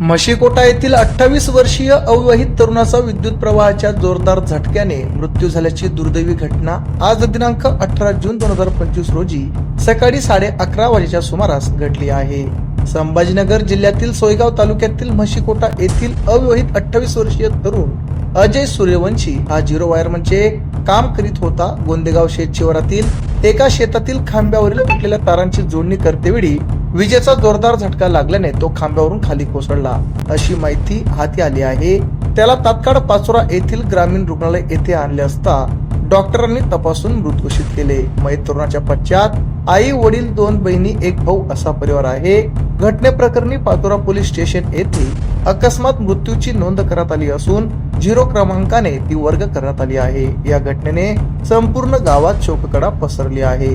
म्हशीकोटा येथील अठ्ठावीस वर्षीय अविवाहित तरुणाचा विद्युत प्रवाहाच्या जोरदार झटक्याने मृत्यू झाल्याची दुर्दैवी घटना आज दिनांक अठरा जून दोन हजार पंचवीस रोजी सकाळी साडे अकरा वाजेच्या सुमारास घडली आहे. संभाजीनगर जिल्ह्यातील सोयगाव तालुक्यातील म्हशीकोटा येथील अविवाहित अठ्ठावीस वर्षीय तरुण अजय सूर्यवंशी हा झिरो वायरमनचे म्हणजे काम करीत होता. गोंदेगाव शेत शिवारातील एका शेतातील खांब्यावरील तुटलेल्या तारांची जोडणी करतेवेळी विजेचा जोरदार झटका लागल्याने तो खांब्यावरून खाली कोसळला. अशी माहिती हाती आली आहे. त्याला तात्काळ पाचोरा येथील ग्रामीण रुग्णालय येथे आणले असता डॉक्टरांनी तपासून मृत घोषित केले. मयत तरुणाच्या पश्चात आई वडील दोन बहिणी एक भाऊ असा परिवार आहे. घटनेप्रकरणी पाचोरा पोलीस स्टेशन येथे अकस्मात मृत्यूची नोंद करण्यात आली असून झिरो क्रमांकाने ती वर्ग करण्यात आली आहे. या घटनेने संपूर्ण गावात शोककडा पसरली आहे.